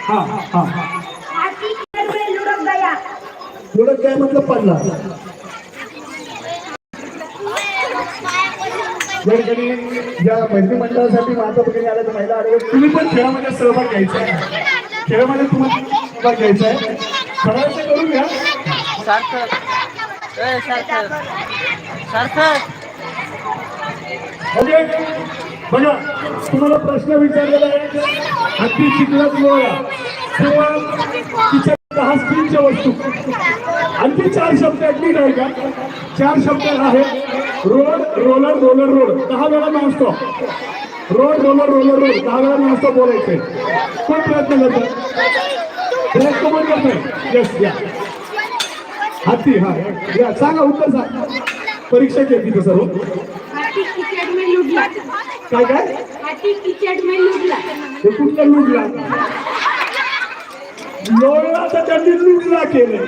हा हा एवढं काय म्हटलं? पडला. जर कधी या मैत्री मंडळासाठी माझा भगिनी आल्या तर महिला आल्या. तुम्ही पण खेळामध्ये सहभाग घ्यायचा आहे. खेळामध्ये तुम्हाला सहभाग घ्यायचा आहे. खेळायचं करून घ्या. सार्थक. सार्थक. सार्थक. ओके बघा तुम्हाला प्रश्न विचारलेला आहे हत्ती शिकलाच लोळा किंवा तिच्या दहा स्क्रीनच्या वस्तू. अगदी चार शब्द ऍडमिट आहे का चार शब्द आहेत रोड रोलर रोलर रोड. दहा वेळा nonstop road roller roller road. दहा वेळा नॉनस्टॉप बोलायचे. कोण प्रयत्न करतो प्रयत्न कोण करतोय? येस या. हत्ती हा या. सांगा उत्तर सांग. परीक्षा घेतली तसं सर्व काय काय? हाथी कीचड़ में कुठलं लुटला? लोळला तर त्यांनी लुटला केलं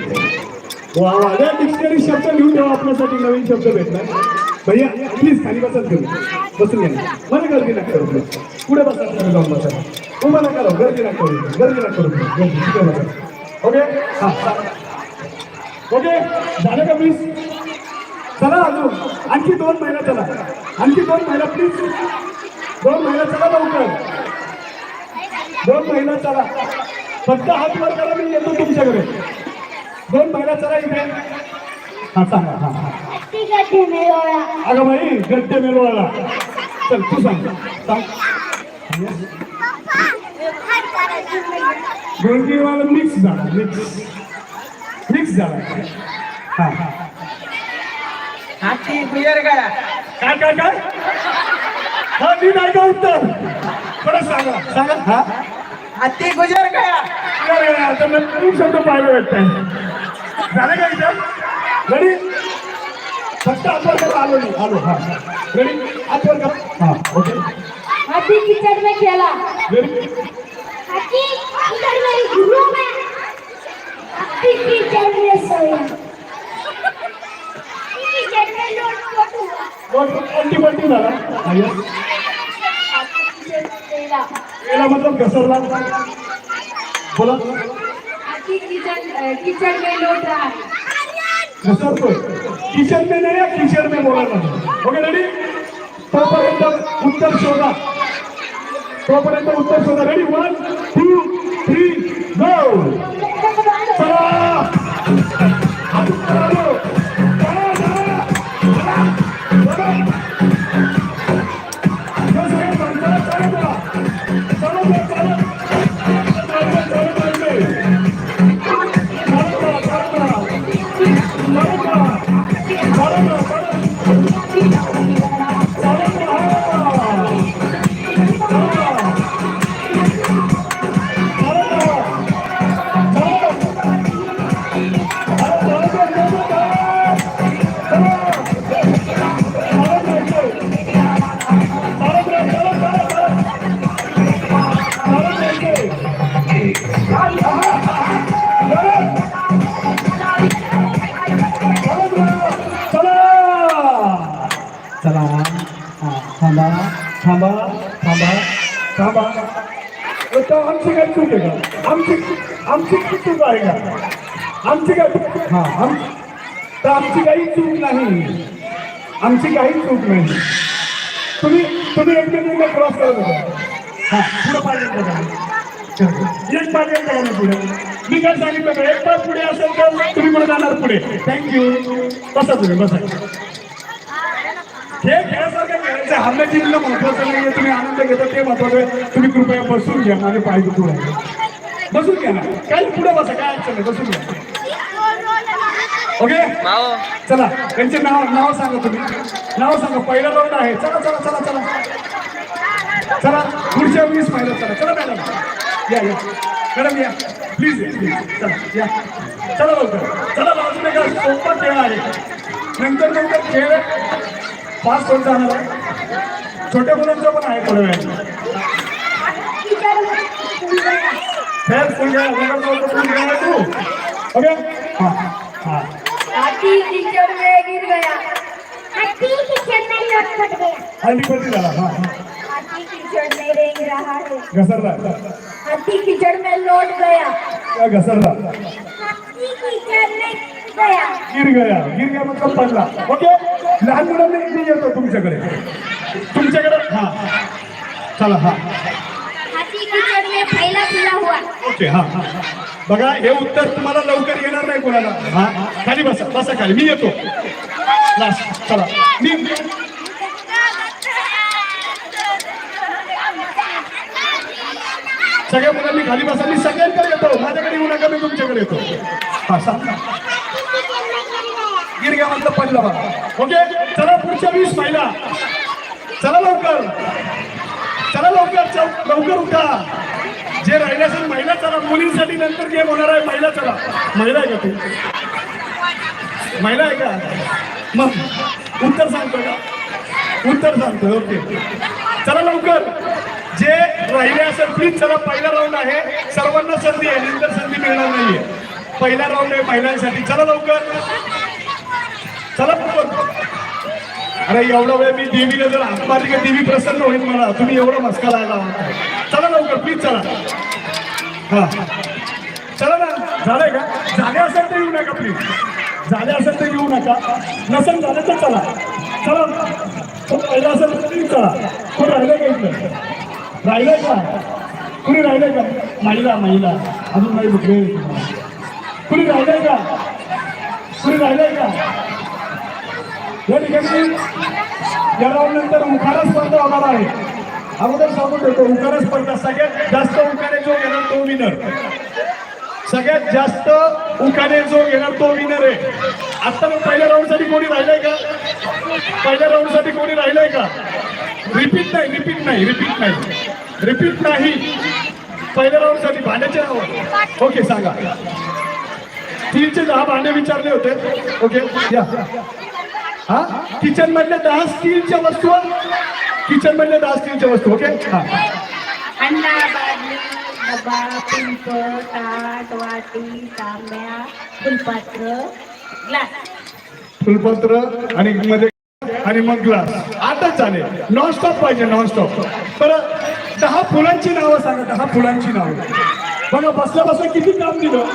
वा वा या डिक्शनरी शब्द लिहून ठेवा आपल्यासाठी नवीन शब्द भेटला भैया प्लीज खाली बसत करू बसून घ्या. मला गर्दी नका करू. पुढे बसा तुम्ही जाऊन बसा. नका राहू गर्दी नका करू. गर्दी नका करू ओके हा ओके झालं का प्लीज चला अजून. आणखी दोन महिना चला. आणखी दोन महिना प्लीज दोन महिना चला लवकर. दोन महिना चला. फक्त हात वर करा मी येतो तुमच्याकडे. दोन महिना चला इथे. हा सांगा हा हा. अगं बाई गड्डे मेलवाला चल तू सांग. सांग. दोन वाला मिक्स झाला मिक्स मिक्स झाला. हा हा. काय काय काय? हा मी नाही का उत्तर परत सांगा। सांगा? हा? हाथी गुजर गया। अरे, आता मी नवीन शब्द पाहायला भेटताय झालं का इथं रेडी फक्त आपण करा आलो नाही आलो हा। रेडी आपण करा हा ओके हाथी कीचड़ में खेला। हाथी कीचड़ में घुरो में। हाथी कीचड़ में सोया। पलटी पलटी झाला मतलब घसरला बोला कीचड़ में लौट रहा है घसरतोय. किचन में नाही किचन में बोलायला ओके रेडी तोपर्यंत उत्तर शोधा. तोपर्यंत उत्तर शोधा. Ready one two three go चला. आमची का आमची आमची चूक आहे का आमची काय हा आम तर आमची काही चूक नाही. आमची काही चूक नाही. तुम्ही तुम्ही एकमेकांना क्रॉस करत होता हा पुढे पाहिजे एक पाहिजे करा ना पुढे. मी काय सांगितलं एक पाच पुढे असेल तर तुम्ही पण जाणार पुढे. थँक्यू बसा तुम्ही बसा. हे खेळासारखं खेळायचं. हल्ला जिंकणं महत्वाचं नाहीये. तुम्ही आनंद घेता ते महत्वाचं आहे. तुम्ही कृपया बसून घ्या माझे पाय दुखू राहिले बसून घ्या ना. काही पुढे बसा काय अडचण नाही. बसून घ्या. ओके? चला. त्यांचे नाव नाव सांगा तुम्ही. नाव सांगा. पहिला राऊंड आहे. चला चला चला चला. चला. पुढच्या वीस महिन्यात चला. चला मॅडम या या. मॅडम या. प्लीज चला या. चला लवकर. चला बाजूने का सोपा खेळ आहे नंतर नंतर खेळ. फास्ट होत जाणार आहे छोट्या मुलांचं पण आहे थोड्या वेळात कीचड़ में घुल गया खेळ फुल खेळ लवकर लवकर फुल खेळ आहे तू. ओके हां हां. हाथी कीचड़ में गिर गया. हाथी कीचड़ में लटपट गया. हल्ली पलटी झाला हां हां. हाथी कीचड़ में रेंग रहा है. घसरला. हाथी कीचड़ में लौट गया. काय घसरला. हाथी कीचड़ में गया गिर गया गिर गया मतलब पडला. ओके? लहान मुलांना मी येतो तुमच्याकडे. तुमच्याकडे? हा. चला हा. ओके हा हा बघा हे उत्तर तुम्हाला लवकर येणार नाही कोणाला. हा खाली बसा बसा खाली. मी येतो. लास्ट चला. मी सगळ्या मुलांनी खाली बसा. मी सगळ्यांकडे येतो. माझ्याकडे येऊ नका मी तुमच्याकडे येतो. हा सांग. गिरग्या म्हटलं पडला बघा ओके? चला पुढच्या वीस महिला चला लवकर. चला लवकर लवकर उठा. जे राहिले असेल महिला चला. मुलींसाठी नंतर गेम होणार आहे महिला चला. महिला आहे का तू? महिला आहे का? मग उत्तर सांगतो का? उत्तर सांगतो ओके. चला लवकर. जे राहिले असेल प्लीज चला पहिला राऊंड आहे. सर्वांना संधी आहे नंतर संधी मिळणार नाहीये. पहिला राऊंड आहे महिलांसाठी चला लवकर. चला लवकर. अरे एवढा वेळ मी देवीला जर हात मारली का देवी प्रसन्न होईल मला. तुम्ही एवढं मस्का लायला चला लवकर प्लीज चला. हा. चला ना. झालंय का? झाले असेल तर येऊ नका प्लीज झाले असेल तर येऊ नका. नसेल झालं तर चला. चला. तो पहिला असेल तर प्लीज चला. कोण राहिलंय का इथलं राहिलंय का? कुणी राहिलंय का? महिला महिला. अजून नाही भेटले कुणी राहिलंय का? कुणी राहिलंय का? या ठिकाणी या राऊंड नंतर उखारा स्पर्धा होणार आहे. अगोदर सांगून ठेवतो उखारा स्पर्धा सगळ्यात जास्त उखाणे जो घेणार तो विनर सगळ्यात जास्त उखाणे जो घेणार तो विनर आहे. आता मग पहिल्या राऊंडसाठी कोणी राहिलंय का? पहिल्या राऊंडसाठी कोणी राहिलंय का? रिपीट नाही रिपीट नाही रिपीट नाही. रिपीट नाही. पहिल्या राऊंडसाठी भांड्याचे ओके सांगा. स्टीलचे दहा भांडे विचारले होते. ओके या. हा? किचन मधल्या दहा स्टीलच्या वस्तू? किचन मधल्या दहा स्टीलच्या वस्तू ओके हा. अंडा बादली डबा पिंप ताट वाटी तांब्या फुलपात्र ग्लास फुलपत्र आणि मध्ये आणि मग ग्लास आताच झाले नॉनस्टॉप पाहिजे नॉनस्टॉप बरं दहा फुलांची नावं सांगा दहा फुलांची नावं. बघा बसल्या बसल्या किती काम दिलं?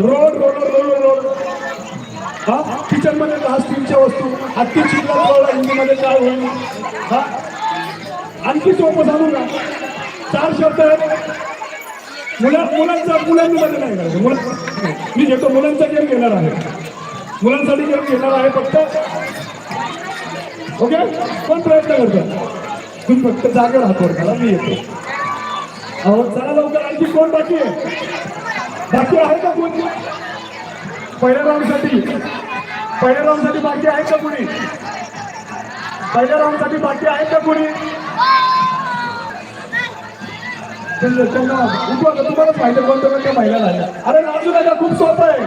रोड रोड रोड रोड हा किचनमध्ये दहा स्टीलच्या वस्तू. हत्ती चिल्ला हिंदीमध्ये काय होईल? हा. आणखी सोपं सांगू का? चार शब्द आहेत. मुला मुलांचा मुलांमध्ये नाही करायचं मुलं मी घेतो मुलांचा गेम घेणार आहे. मुलांसाठी गेम घेणार आहे फक्त. ओके? पण प्रयत्न करतो. तुम्ही फक्त जागा राहतो मला मी येतो. अहो चला लवकर. आणखी कोण बाकी आहे? बाकी आहे का कोणी? पहिल्या राऊंडसाठी पहिल्या राऊंडसाठी बाकी आहे का कोणी? पहिल्या राऊंडसाठी बाकी आहे का कोणी? त्यांना त्यांना उठवा तुम्हालाच माहिती कोणत्या कोणत्या महिला झाल्या. अरे नाजू नका खूप सोपं आहे.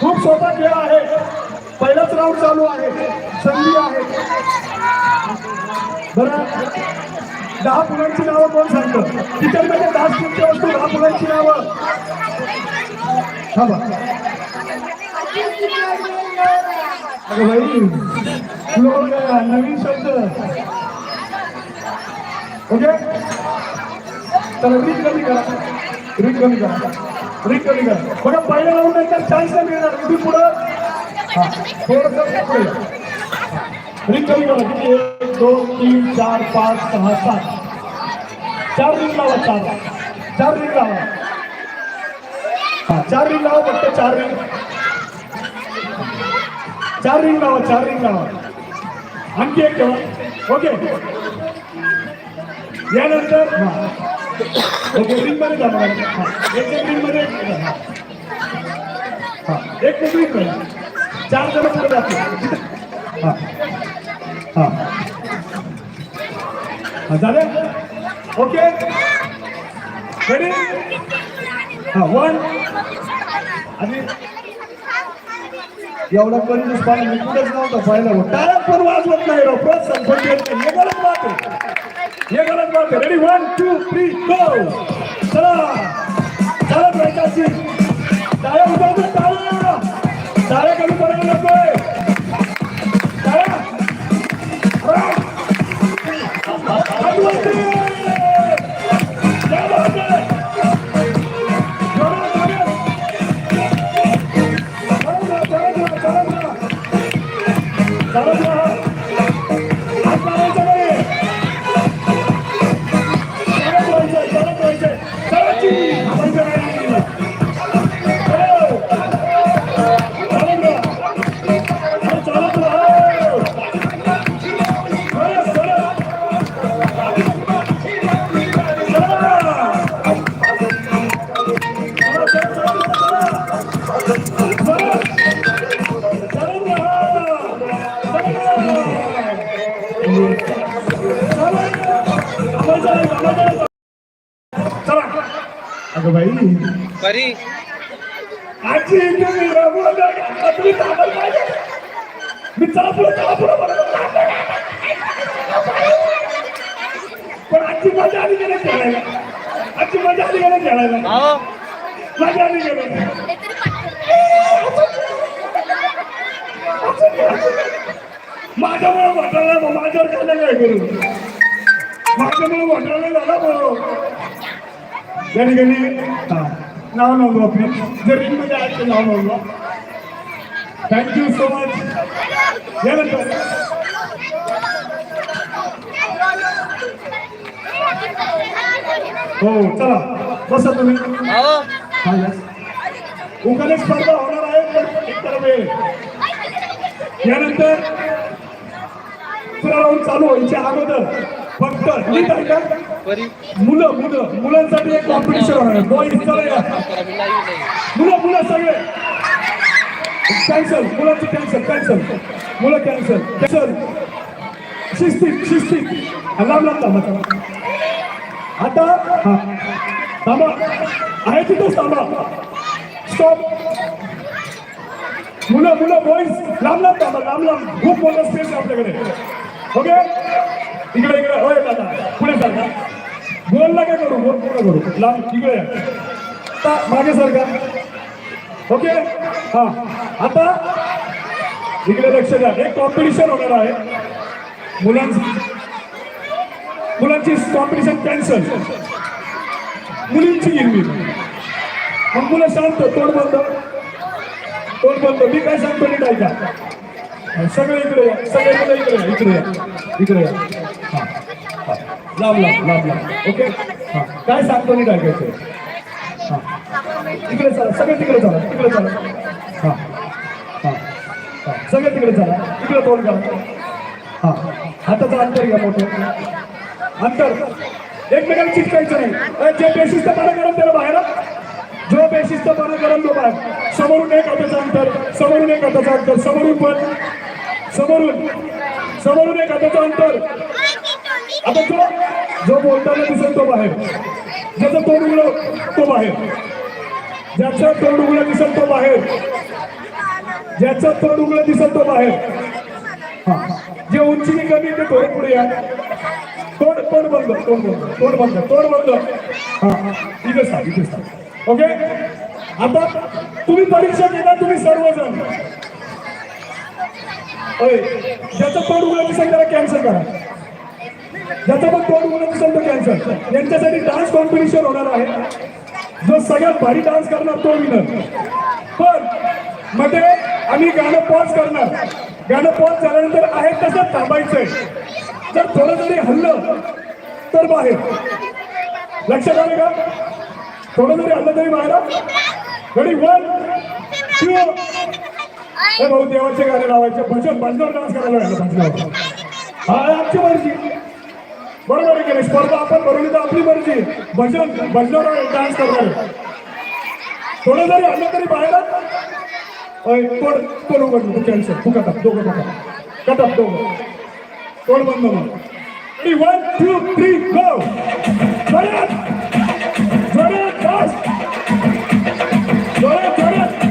खूप सोपा खेळ आहे. पहिलाच राऊंड चालू आहे. संधी आहे. बरं. दहा फुलांची नावं कोण सांगतं? किचनमध्ये दहा स्टीलची वस्तू दहा फुलांची नावं. हा अगं बाई लोक नवीन शब्द? ओके? चला रीत कमी करा. रीत कमी करा. रीत कमी करा. बघा पहिल्या राऊंड नंतर चान्स नाही मिळणार. तुम्ही पुढं. हा थोडंसं पुढे रीत कमी करा किती एक दोन तीन चार पाच सहा सात। चार रिंग लावा चार। चार रिंग लावा हा चार रिंग लावा फक्त चार रिंग। चार रिंग लावा चार रिंग लावा आणखी एक ठेवा ओके। यानंतर हा. ओके रिंगमध्ये जा मला हा. एक एक रिंगमध्ये एक हा. हा एक एक रिंगमध्ये चार जण पुढे जातील हा। हा। झाले? ओके. रेडी हा वन आणि एवढा करून पाणी मी कुठेच नव्हतं पाहिलं. टाळ्या पण वाजवत नाही राव. प्रोत्साहन पण हे गरज बात आहे. हे गलत बात आहे. Ready one two three go चला. चला प्रयत्नाची टाळ्या उद्या टाळ्या. टाळ्या कमी करायला नकोय ¡Vamos, या ठिकाणी हा, नाव नोंदवा आपलं. जर रिंगमध्ये आहे ते नाव नोंदवा. थँक्यू सो मच यानंतर हो चला. बसा तुम्ही. अहो हा, स्पर्धा होणार आहे इतर वेळ. यानंतर दुसरा राऊंड चालू व्हायच्या अगोदर. फक्त नीट आहे का? मुलं मुलं मुलांसाठी एक कॉम्पिटिशन होणार बॉईज मुलं मुलं सगळे. कॅन्सल मुलांचं कॅन्सल कॅन्सल मुलं कॅन्सल कॅन्सल शिस्तीत शिस्तीत. लांब लांब थांबा आता हा. थांबा. आहे तिथंच थांबा. स्टॉप मुलं मुलं बॉईज लांब लांब थांबा. लांब लांब. खूप मोठा स्पेस आपल्याकडे. ओके इकडे इकडे होय दादा. पुढे सारखा बोल काय करू बोल पुढे करू. लांब इकडे आता मागे सारखा ओके? हा. आता इकडे लक्ष द्या. एक कॉम्पिटिशन होणार आहे. मुलांची. मुलांची कॉम्पिटिशन कॅन्सल मुलींची गिरवी. मग मुलं शांत तोंड बंद. तोंड बंद. मी काय सांगतो नीट ऐका. सगळे इकडे या. सगळे इकडे इकडे इकडे या. इकडे या. लांब लांब लांब लांब ओके हां काय सांगतो मी काय हा तिकडे चला सगळे तिकडे चला तिकडे चला हा हा सगळे तिकडे चला तिकडे तोंड करा हा हाताचं अंतर घ्या मोठं अंतर एकमेकांना चिटकायचं नाही अ, जे बेशिस्तपणा गरम त्याला बाहेर जो जो बेशिस्तपणा गरम तो बाहेर समोरून एक हाताचं अंतर समोरून एक हाताचं अंतर समोरून पण समोरून समोरून एक हाताचं अंतर आता तो जो बोलताना दिसेल तो बाहेर. ज्याचं तोंड उघडं तो बाहेर. ज्याचं तोंड उघडं दिसेल तो बाहेर. ज्याचं तोंड उघडं दिसेल तो बाहेर. जे उंचीने कमी ते थोडे पुढे या. तोंड तोंड बंद तोंड बंद तोंड बंद तोंड बंद. हा इथे सांग इथे सांग ओके? आता तुम्ही परीक्षा देता तुम्ही सर्वजण. ज्याचं तोंड उघडं दिसेल त्याला कॅन्सल करा. ज्याचं पण तोंड उघडं दिसेल तो कॅन्सर यांच्यासाठी डान्स कॉम्पिटिशन होणार आहे. जो सगळ्यात भारी डान्स करणार तो विनर पण मध्ये आम्ही गाणं पॉज करणार. गाणं पॉज झाल्यानंतर आहे तसं थांबायचंय. जर थोडं जरी हल्लं तर बाहेर. लक्षात आलं का? थोडं जरी हल्लं तरी बाहेर. घडी वन टू हे भाऊ देवाचे गाणे लावायचे. भजन भजनावर डान्स करायला लागलं भजनावर. हा आमची मर्जी बरोबर आहे की नाही? स्पर्धा आपण भरवली तर आपली मर्जी. भजन भजनावर डान्स करणार. थोडं जरी आलं तरी बाहेर अय, तोड तोड उघडलं तू कॅन्सर तू कटप दोघं कटप कटप दोघं. तोड बंद मग वन टू थ्री गो जोरात जोरात डान्स जोरात जोरात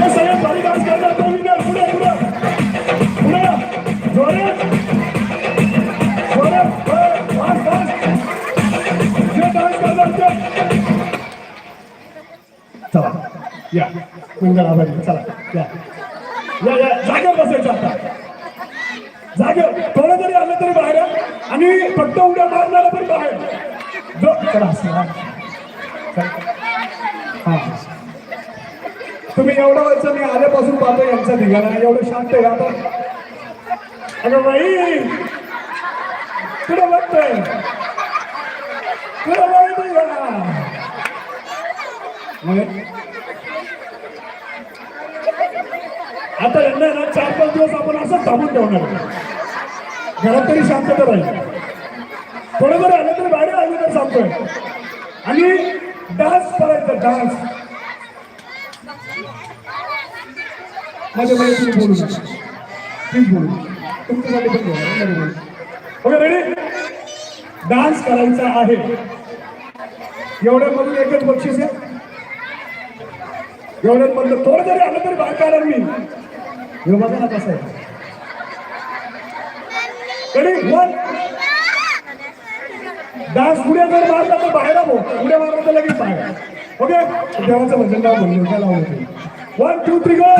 हे सगळे भारी डान्स करतात. तो विनर पुढे पुढे. पुढे. चला. या. मंगल चला. या. या या. जागेवर बसायचं आता. जागेवर. थोडं जरी आलं तरी बाहेर आणि फक्त उड्या मारणारा पण बाहेर. जो चला हा. तुम्ही एवढं व्हायचं मी आल्यापासून पाहतो यांचा धिगाणा एवढं शांत आहे आता. अगं बाई. तुला बघतोय कुठं बघतोय धिगाणा? मग आता यांना ना चार पाच दिवस आपण असं थांबून ठेवणार. घरात तरी शांतता राहील. थोडं आलं तरी बाहेर आलं तर सांगतोय. आणि डान्स करायचा डान्स माझ्या मध्ये तुम्ही बोलू नका. प्लीज बोलू तुमच्यासाठी पण बोला ओके रेडी डान्स करायचा आहे. एवढ्या मधून एकच बक्षीस आहे. एवढ्यात म्हणलं थोडं जरी आलं तरी बाहेर काढणार मी. हे बघा ना कसं आहे. डान्स पुढे जर मारला तर बाहेर आहो. पुढे मारला तर लगेच बाहेर. ओके देवाचं भजन लाव म्हणलं काय लावलं one two three go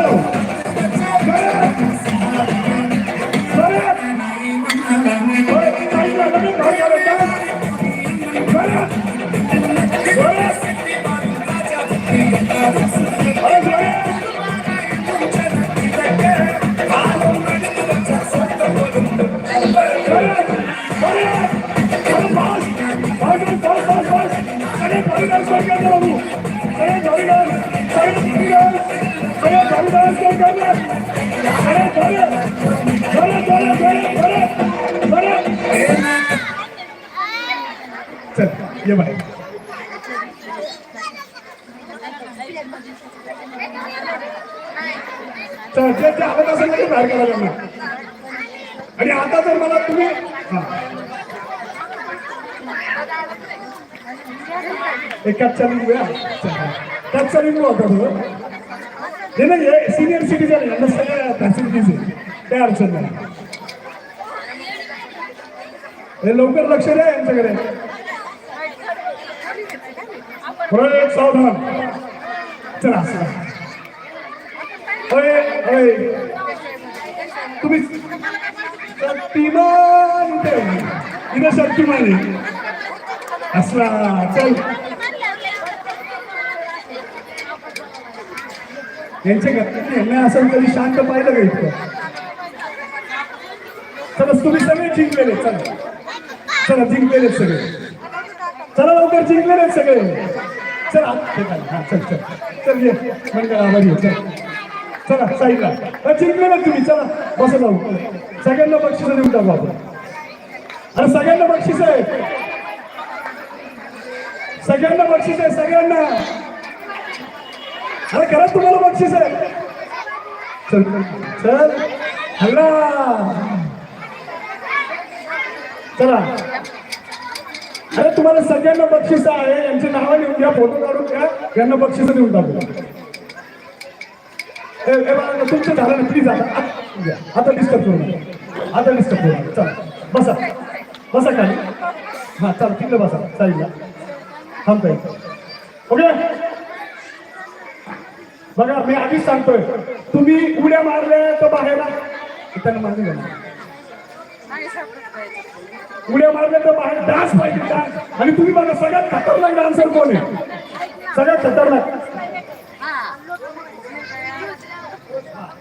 चल ये बाय तर जे आवडत असेल बाहेर आणि आता जर मला तुम्ही हा. एक कच्चा लिंबू होता तो हे नाही हे सिनियर सिटीजन यांना सगळ्या फॅसिलिटीज आहे काय अडचण नाही. हे लवकर लक्ष द्या यांच्याकडे. बरं एक सावधान. चला होय होय. तुम्ही शक्तिमान इथे इथे शक्तिमान आहे. असला चल. यांच्या घरात यांना असं कधी शांत पाहिलं का इतकं? चला तुम्ही सगळे जिंकलेले चला. चला जिंकलेले सगळे. चला लवकर जिंकलेले सगळे. चला हा, चल चल. चल ये. मंडळ आभारी चल. चला साईडला हा, जिंकलेले तुम्ही. चला बस जाऊ. सगळ्यांना बक्षीस देऊन टाकू आपण. अरे सगळ्यांना बक्षीस आहे सगळ्यांना बक्षीस आहे सगळ्यांना. अरे खरंच तुम्हाला बक्षीस आहे. चल चल हल्ला. चला. अरे तुम्हाला सगळ्यांना बक्षीस आहे. यांची नावं लिहून घ्या फोटो काढून घ्या. यांना बक्षीस देऊन टाकू. तुमचं झालं ना प्लीज आता. आता घ्या. आता डिस्टर्ब करू नका. आता डिस्टर्ब करू नका. चला. बसा. बसा खाली. हा चला तिकडे बसा साईडला. थांबता येईल ओके बघा मी आधीच सांगतोय. तुम्ही उड्या मारल्या तर बाहेर आ. त्यांना मारले उड्या मारल्या तर बाहेर डान्स पाहिजे डान्स. आणि तुम्ही बघा सगळ्यात खतरनाक डान्सर कोण आहे? सगळ्यात खतरनाक.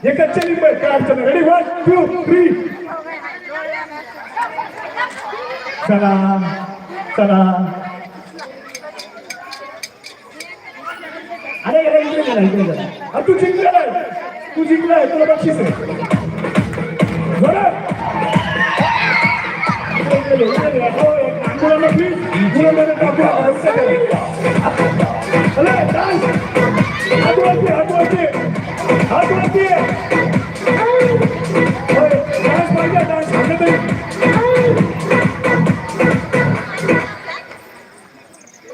एकच चली लिंब काय अडचण रेडी वन टू थ्री चला. चला. अरे अरे इकडे गेला इकडे गेला अरे तू जिंकलाय तू जिंकलाय तुला बक्षीस आहे बरं इकडे गेले, इकडे गेले. हो, एक मुलांना please, मुलांना टाकू. चला, dance. हात वरती, हात वरती. हात वरती. होय, dance पाहिजे, dance. हाणं तरी.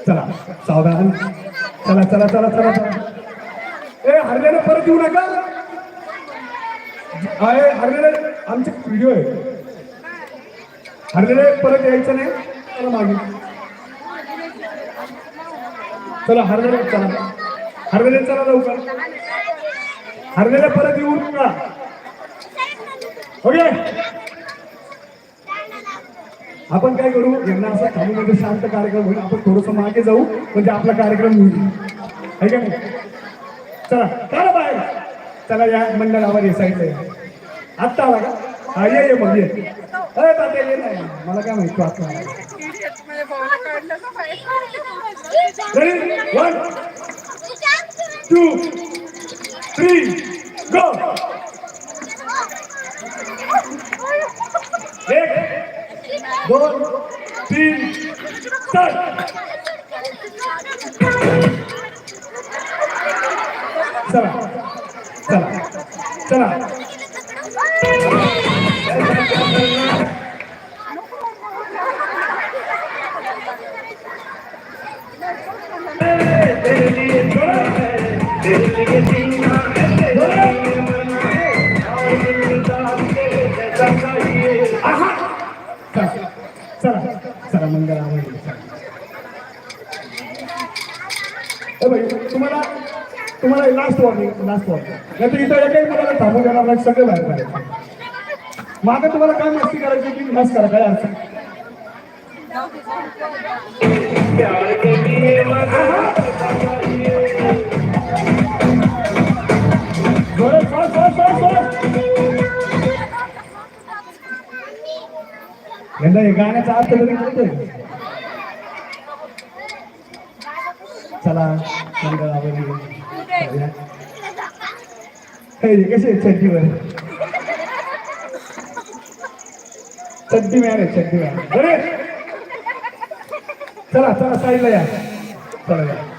चला सावधान चला चला चला चला चला. ए हरलेलं परत येऊ नका. अरे हरलेले आमचे व्हिडिओ आहे. हरलेले परत यायचं नाही. चला मागे. चला हरलेले चला. हरलेले चला लवकर. हरलेले परत येऊ नका ओके आपण काय करू? यांना असा थांबून म्हणजे शांत कार्यक्रम होईल. आपण थोडस मागे जाऊ म्हणजे आपला कार्यक्रम होईल. आहे का नाही? चला चला बाहेर. चला या मंडळावर ये साईडला आत्ता आला का? हा ये ये मग ये. अरे तात्या ये नाही मला काय माहिती तू आता वन टू थ्री गो एक दोन तीन स्टार्ट चला चला चला. तुम्हाला लास्ट वॉर्निंग लास्ट वॉर्निंग नाही इथं एकही मुलाला थांबू देणार नाही सगळे बाहेर पाहिजे मागे तुम्हाला काय मस्ती करायची की मस्त करा काय अडचण यंदा हे गाण्याचा अर्थ तरी कळतोय. चला मंगळ आवडली कसे आहेत चड्डीवर? चड्डी मॅन आहे चड्डी मॅन. बरे? चला चला साईडला या. चला या.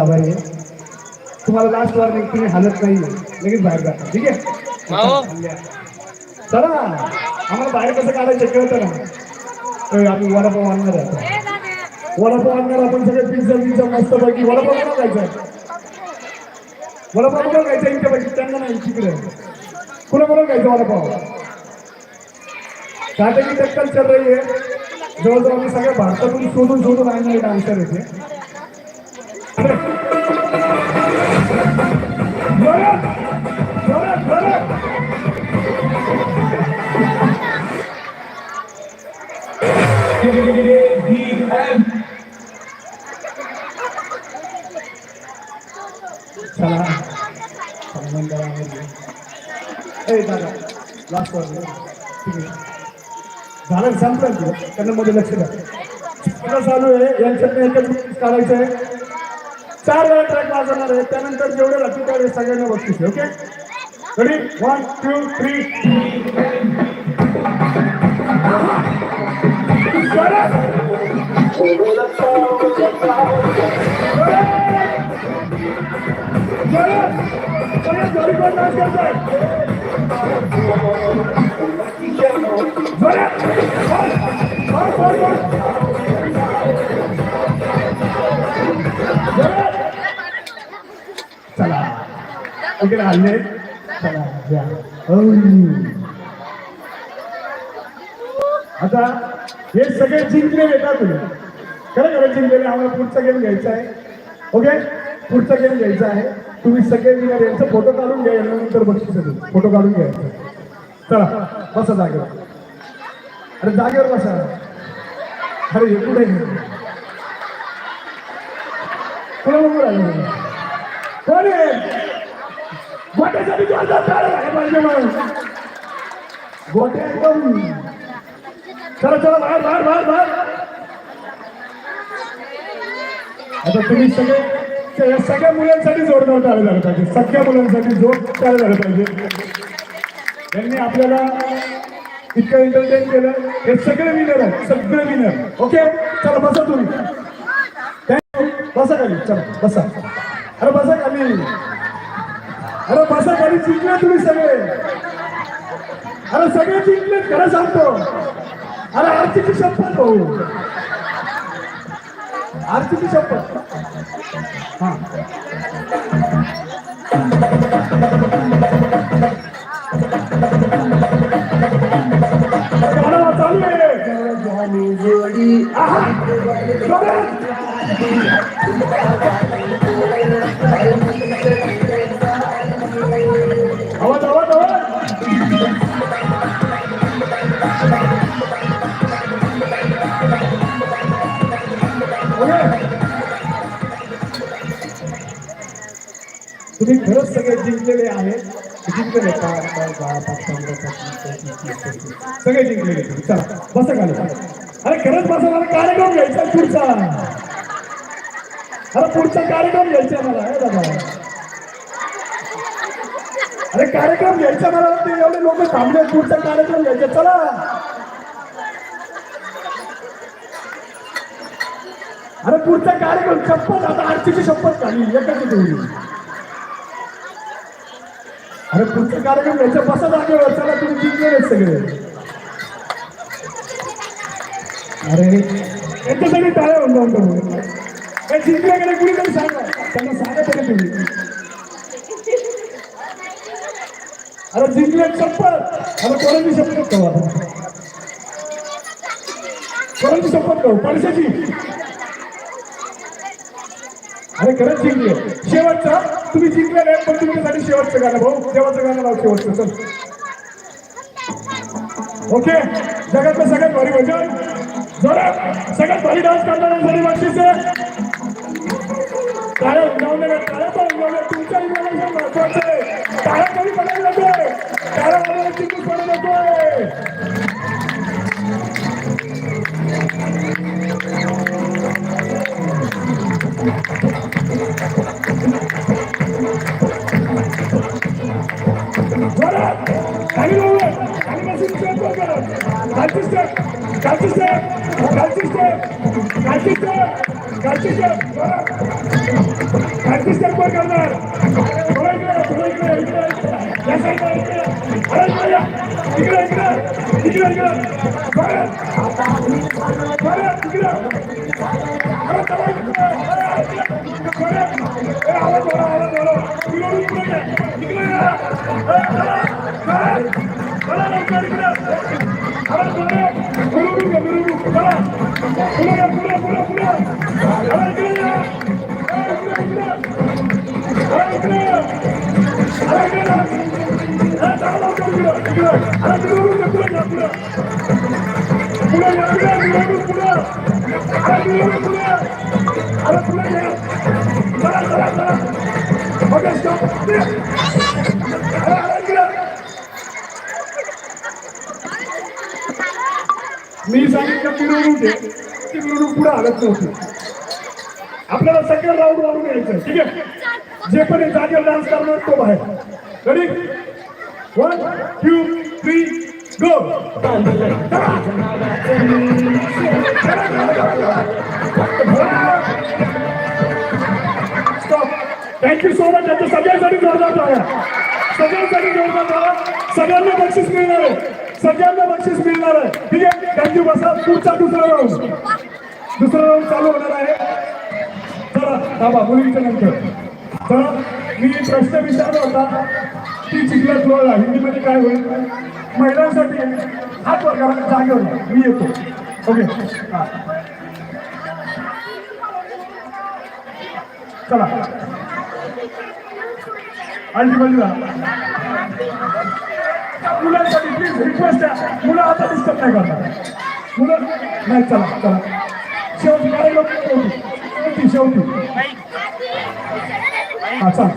आभारी आहे तुम्हाला लास्ट वॉर्निंग तुम्ही हालत नाही लगेच बाहेर जाता. ठीक आहे. चला. आम्हाला बाहेर कसं काढायचं कळतं ना. होय, आम्ही वडापाव आणणार आहे. वडापाव आणणार आपण सगळे पिझ्झा पिझ्झा मस्त पैकी वडापाव कोणा खायचा वडापाव कोणा खायचा इथे पैकी त्यांना नाही तिकडे. कुणा कोणा खायचं वडापाव? काटे की टक्कल चल रही है जवळजवळ आम्ही सगळ्या भारतातून शोधून शोधून आणणारे डान्सर येते. चला ए दादा लास्ट झालं संपलं त्यांना मध्ये लक्ष द्या. चालू आहे. यांच्यात काढायचं आहे. चार वेळा ट्रॅक वाजवणार आहे त्यानंतर जेवढे राहतील तेवढे सगळ्यांना बघतील okay ready one two three चला इकडे चला या. आता हे सगळे जिंकले येतात तुम्ही. खरं खरं जिंकलेले आम्हाला पुढचा गेम घ्यायचा आहे. ओके पुढचा गेम घ्यायचा आहे. तुम्ही सगळे विनर यांचा फोटो काढून घ्या यानंतर बक्षीस देऊ फोटो काढून घ्यायचा चला बसा जागेवर. अरे जागेवर बसा. अरे हे कुठे कोणाबरोबर कोण आहे? गोट्यासाठी जोरदार टाळ्या झाल्या पाहिजे मग गोट्या एकदम चला चला बाहेर बाहेर बाहेर बाहेर आता तुम्ही सगळे या सगळ्या मुलांसाठी जोरदार टाळ्या झालं पाहिजे सगळ्या मुलांसाठी जोर टाळ्या झालं पाहिजे त्यांनी आपल्याला इतकं एंटरटेन केलं हे सगळे विनर आहे सगळे विनर ओके चला बसा तुम्ही थँक्यू बसा खाली चला बसा अरे बसा खाली अरे बसा खाली जिंकले तुम्ही सगळे. अरे सगळे जिंकले खरं सांगतो. अरे आरतीची शपथ भाऊ. आरतीची शपथ. हा. चालू आहे. तुम्ही खरंच सगळे जिंकलेले आहेत. जिंकलेले पाच पाच दहा पाच पंधरा सगळे जिंकलेले चला बसा खाली. अरे खरंच बसा मला कार्यक्रम घ्यायचा पुढचा. अरे पुढचा कार्यक्रम घ्यायचा मला आहे दादा अरे कार्यक्रम घ्यायचा मला ते एवढे लोक थांबले पुढचा कार्यक्रम घ्यायचा चला. अरे पुढचा कार्यक्रम शपथ आता आरतीची शपथ झाली एकाची ठेवली अरे पुढचा कार्यक्रम घ्यायचा बसा जागेवर. चला तुम्ही जिंकले सगळे. अरे यांच्यासाठी टाळ्या होऊन जाऊन हे जिंकल्याकडे कुणी तरी सांगा. त्यांना सांगा तरी तुम्ही. अरे जिंकले शपथ अरे कोणाची शपथ खाऊ आता कोणाची शपथ खाऊ पैशाची. अरे खरंच जिंकले. शेवटचा. तुम्ही जिंकले नाही पण तुमच्यासाठी शेवटचं गाणं भाऊ. देवाचं गाणं लाव शेवटचं. चल. ओके? जगातलं सगळ्यात भारी भजन. जोरात. सगळ्यात भारी डान्स करणाऱ्यांसाठी बक्षीस. आहे टाळ्या उडवल्या टाळ्या पण उडवल्या तुमच्या इमानाचं महत्वाचं आहे. टाळ्या कधी पडायला नकोय टाळ्या पडायला चिकूस पडू नकोय जोरात करा खालची स्टेप खालची स्टेप खालची स्टेप खालची स्टेप खालची स्टेप पुढे या, पुढे, पुढे, पुढे. अरे इकडे या. ए, इकडे, इकडे. अरे इकडे या. अरे इकडे या. ए, चला लवकर इकडे, इकडे. अरे मिरवणूक आहे, पुढे या, पुढे. पुढे या, पुढे, मिरवणूक पुढे. अरे मिरवणूक हलत नव्हती. आपल्याला सगळं राऊंड वाढून यायचं ठीक आहे? जे पण जागेवर डान्स करणार तो बाहेर. Ready one two three go thank you so much यांच्या सगळ्यांसाठी जोरदार टाळ्या सगळ्यांसाठी जोरदार टाळ्या सगळ्यांना बक्षीस मिळणार आहे. सगळ्यांना बक्षीस मिळणार आहे. ठीक आहे? थँक्यू बसा. पुढचा दुसरा राऊंड दुसरा राऊंड चालू होणार आहे. चला थांबा मुलींच्या नंतर. चला मी प्रश्न विचारला होता ती चिखला तुला हिंदीमध्ये काय होईल? महिलांसाठी हात वर करा जागेवर मी येतो. ओके चला. आणखी बाजूला मुलांसाठी प्लीज रिक्वेस्ट आहे मुलं आता डिस्टर्ब नाही करणार. मुलं नाही चला चला. शेवटी काय लोक शेवटी शेवटी हा चल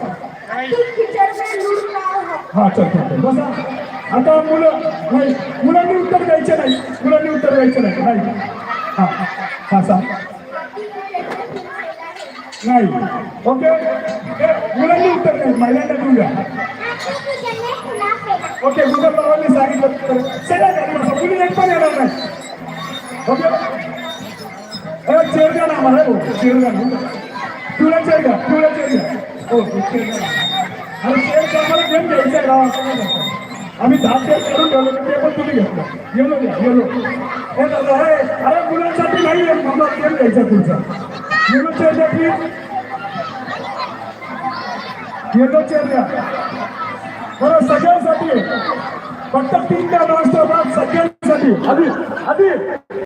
है चल चल. बसा आता मुलं नाही मुलांनी उत्तर द्यायचे नाही मुलांनी उत्तर द्यायचे नाही नाही हा हा सांग नाही ओके मुलांनी उत्तर नाही महिलांना खिलाफ है ओके गुगल बाबांनी सांगितलं सगळ्या मुली एक पण येणार नाही ओके ए चेअर घ्या ना आम्हाला हो चेरगा घ्या ना तुला चेरगा घ्या पिवळा हो चेरगा अरे चेरगा आम्हाला घेऊन घ्यायचा आहे गावात आम्ही दहा चेअर करून ठेवलो ते पण तुम्ही घेतलं येलो द्या येलो हे दादा हे अरे मुलांसाठी नाही आहे मला चेर घ्यायचा तुमचा येलो चेर द्या प्लीज येलो चेर द्या बरं सगळ्यांसाठी फक्त तीन त्या नॉन सगळ्यांसाठी आधी आधी